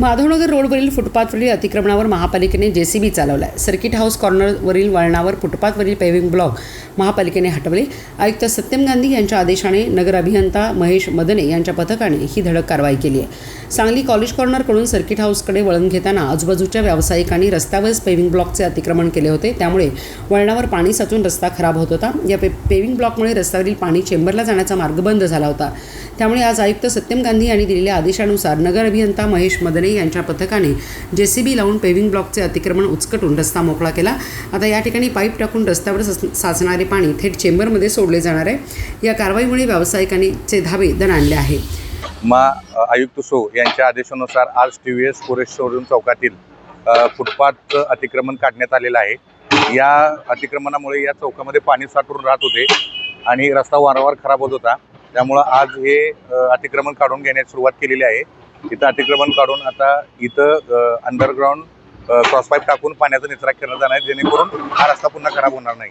माधवनगर रोडवरील फुटपाथवरील अतिक्रमणावर महापालिकेने जेसीबी चालवलाय. सर्किट हाऊस कॉर्नरवरील वळणावर फुटपाथवरील पेव्हिंग ब्लॉक महापालिकेने हटवले. आयुक्त सत्यम गांधी यांच्या आदेशाने नगर अभियंता महेश मदने यांच्या पथकाने ही धडक कारवाई केली आहे. सांगली कॉलेज कॉर्नरकडून सर्किट हाऊसकडे वळण घेताना आजूबाजूच्या व्यावसायिकांनी रस्त्यावरच पेव्हिंग ब्लॉकचे अतिक्रमण केले होते. त्यामुळे वळणावर पाणी साचून रस्ता खराब होत होता. या पे पेव्हिंग ब्लॉकमुळे रस्त्यावरील पाणी चेंबरला जाण्याचा मार्ग बंद झाला होता. त्यामुळे आज आयुक्त सत्यम गांधी यांनी दिलेल्या आदेशानुसार नगर अभियंता महेश मदने यांच्या पथकाने जेसीबी लावून पेव्हिंग ब्लॉकचे अतिक्रमण उचकटून रस्ता मोकळा केला. आता या ठिकाणी पाईप टाकून रस्त्यावर सस- साचणारे पाणी थेट चेंबरमध्ये सोडले जाणार आहे. या कारवाईमुळे व्यावसायिकांचे धाबे दणाणले आहे मा आयुक्त सो यांच्या आदेशानुसार आज T V S forest showroom चौकातील फुटपाथ अतिक्रमण काढण्यात आलेलं आहे. या अतिक्रमणामुळे या चौकामध्ये पाणी साठून राहत होते आणि रस्ता वारंवार खराब होत होता. त्यामुळं आज हे अतिक्रमण काढून घेण्यास सुरुवात केलेली आहे. इथं अतिक्रमण काढून आता इथं अंडरग्राऊंड क्रॉसपाईप टाकून पाण्याचा निचरा केला जाणार आहे जेणेकरून हा रस्ता पुन्हा खराब होणार नाही.